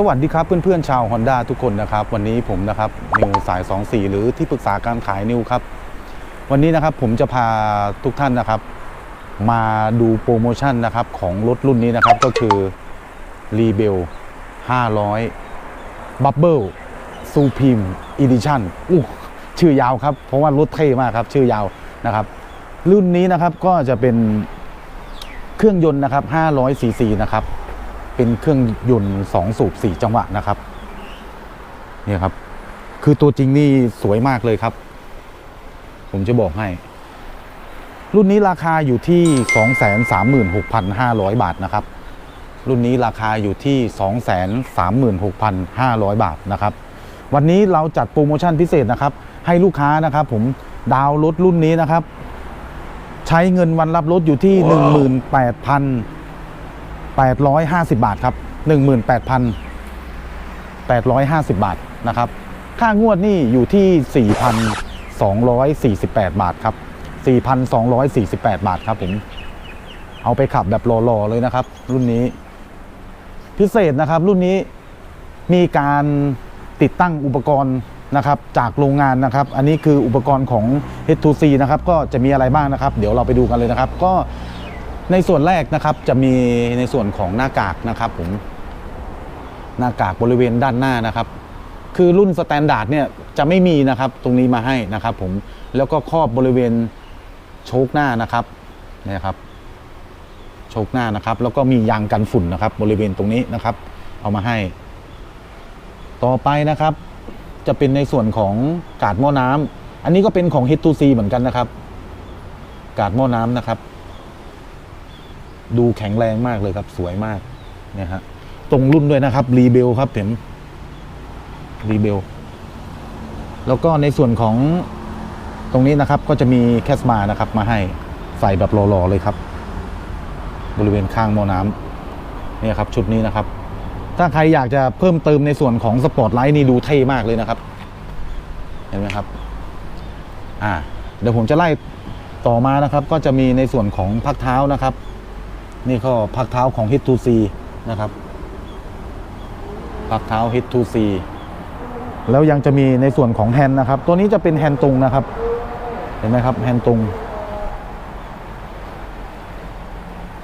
สวัสดีครับเพื่อนๆชาว Honda ทุกคนนะครับ วันนี้ผมนะครับนิวสาย 24 หรือที่ปรึกษาการขายนิวครับ วันนี้นะครับผมจะพาทุกท่านนะครับ มาดูโปรโมชั่นนะครับของรถรุ่นนี้นะครับก็คือ r e b e l 500 Bubble Supreme Edition อู้ชื่อยาวครับ เพราะว่ารถเท่มากครับ ชื่อยาวนะครับ รุ่นนี้นะครับก็จะเป็นเครื่องยนต์นะครับ500 cc นะครับ เป็นเครื่องยนต์2สูบ4จังหวะนะครับเนี่ยครับ คือตัวจริงนี่สวยมากเลยครับ ผมจะบอกให้ รุ่นนี้ราคาอยู่ที่ 236,500 บาทนะครับ รุ่นนี้ราคาอยู่ที่ 236,500 บาทนะครับ วันนี้เราจัดโปรโมชั่นพิเศษนะครับ ให้ลูกค้านะครับ ผมดาวน์รถรุ่นนี้นะครับ ใช้เงินวันรับรถอยู่ที่ 18,000 850 บาทครับ 18,850 บาทนะครับ ค่างวดนี่อยู่ที่ 4,248 บาทครับ 4,248 บาทครับผม เอาไปขับแบบรอๆเลยนะครับ รุ่นนี้ พิเศษนะครับ รุ่นนี้มีการติดตั้งอุปกรณ์นะครับจากโรงงานนะครับ อันนี้คืออุปกรณ์ของ H2C นะครับ ก็จะมีอะไรบ้างนะครับ เดี๋ยวเราไปดูกันเลยนะครับ ก็ ในส่วนแรกนะครับจะมีในส่วนของหน้ากากนะครับผมหน้ากากบริเวณด้านหน้านะครับ คือรุ่นสแตนดาร์ดเนี่ยจะไม่มีนะครับตรงนี้มาให้นะครับ ผมแล้วก็ครอบบริเวณโชคหน้านะครับนี่ครับโชคหน้านะครับ แล้วก็มียางกันฝุ่นนะครับ บริเวณตรงนี้นะครับ เอามาให้ ต่อไปนะครับ จะเป็นในส่วนของกาดหม้อน้ำอันนี้ก็เป็นของ H2C เหมือนกันนะครับ กาดหม้อน้ำนะครับ ดูแข็งแรงมากเลยครับ สวยมากเนี่ยฮะตรงรุ่นด้วยนะครับรีเบลครับเห็นรีเบลแล้วก็ในส่วนของตรงนี้นะครับก็จะมีแคสมานะครับ มาให้ใส่แบบรอๆเลยครับ บริเวณข้างหม้อน้ำเนี่ยครับชุดนี้นะครับ ถ้าใครอยากจะเพิ่มเติมในส่วนของสปอร์ตไลท์นี่ดูเท่มากเลยนะครับ เห็นไหมครับ อ่า เดี๋ยวผมจะไล่ต่อมานะครับ ก็จะมีในส่วนของพักเท้านะครับ นี่ก็พักเท้าของ H2C นะครับ พักเท้า H2C แล้วยังจะมีในส่วนของแฮนด์นะครับ ตัวนี้จะเป็นแฮนด์ตรงนะครับ เห็นไหมครับแฮนด์ตรง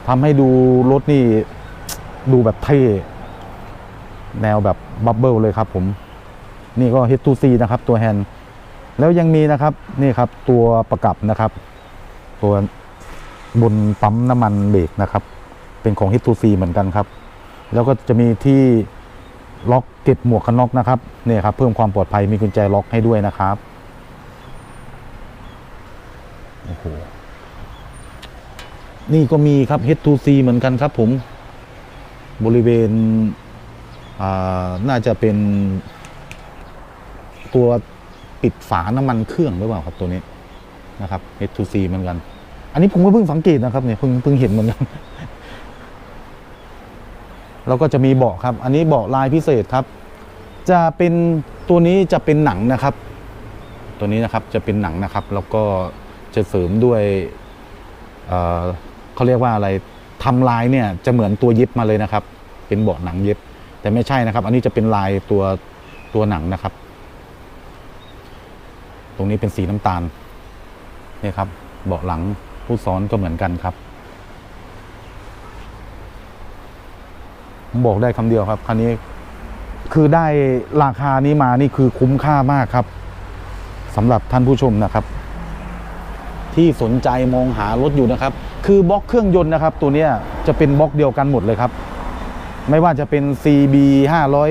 ทำให้ดูรถนี่ดูแบบเท่ แนวแบบบับเบิลเลยครับผม นี่ก็ H2C นะครับตัวแฮนด์แล้วยังมีนะครับ นี่ครับตัวประกับนะครับ ตัว บนปั๊มน้ำมันเบรกนะครับ เป็นของ H2C เหมือนกันครับ แล้วก็จะมีที่ล็อกเก็บหมวกกันน็อกนะครับเนี่ยครับ เพิ่มความปลอดภัยมีกุญแจล็อกให้ด้วยนะครับโอ้โหนี่ก็มีครับ H2C เหมือนกันครับผม บริเวณน่าจะเป็นตัวปิดฝาน้ำมันเครื่องหรือเปล่าครับตัวนี้นะครับ H2C เหมือนกัน อันนี้ผมก็เพิ่งสังเกตนะครับเนี่ยเพิ่งเพิ่งเห็นเหมือนกันแล้วก็จะมีเบาะครับ อันนี้เบาะลายพิเศษครับ จะเป็นตัวนี้จะเป็นหนังนะครับ ตัวนี้นะครับจะเป็นหนังนะครับ แล้วก็จะเสริมด้วยเเขาเรียกว่าอะไรทำลายเนี่ยจะเหมือนตัวเย็บมาเลยนะครับ เป็นเบาะหนังเย็บ แต่ไม่ใช่นะครับ อันนี้จะเป็นลายตัวตัวหนังนะครับ ตรงนี้เป็นสีน้ำตาลนี่ครับ เบาะหลัง ผู้ซ้อนก็เหมือนกันครับผมบอกได้คำเดียวครับคันนี้คือได้ราคานี้มานี่คือคุ้มค่ามากครับสำหรับท่านผู้ชมนะครับ ที่สนใจมองหารถอยู่นะครับ คือบล็อกเครื่องยนต์นะครับ ตัวนี้จะเป็นบล็อกเดียวกันหมดเลยครับ ไม่ว่าจะเป็น CB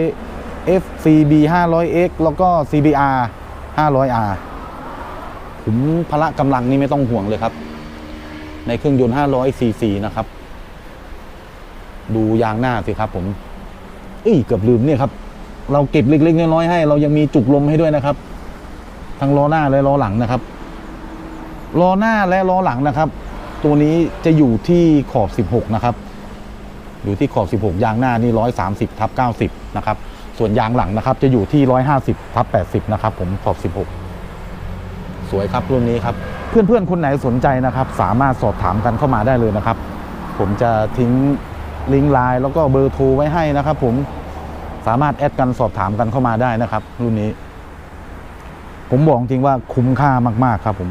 500 F CB 500X แล้วก็ CBR 500R ขุมพละกำลังนี่ไม่ต้องห่วงเลยครับ ในเครื่องยนต์ 500 cc นะครับ ดูยางหน้าสิครับผมเอ้ยเกือบลืมเนี่ยครับ เราเก็บเล็กๆน้อยๆให้ เรายังมีจุกลมให้ด้วยนะครับ ทั้งล้อหน้าและล้อหลังนะครับล้อหน้าและล้อหลังนะครับ ตัวนี้จะอยู่ที่ขอบ 16 นะครับ อยู่ที่ขอบ 16 ยางหน้านี่ 130ทับ90 นะครับ ส่วนยางหลังนะครับ จะอยู่ที่ 150ทับ80 นะครับ ผมขอบ 16 สวยครับรุ่นนี้ครับ เพื่อนๆ คนไหนสนใจนะครับ สามารถสอบถามกันเข้ามาได้เลยนะครับ ผมจะทิ้งลิงก์ไลน์แล้วก็เบอร์โทรไว้ให้นะครับ ผมสามารถแอดกันสอบถามกันเข้ามาได้นะครับ รุ่นนี้ ผมบอกจริงว่าคุ้มค่ามากๆครับผม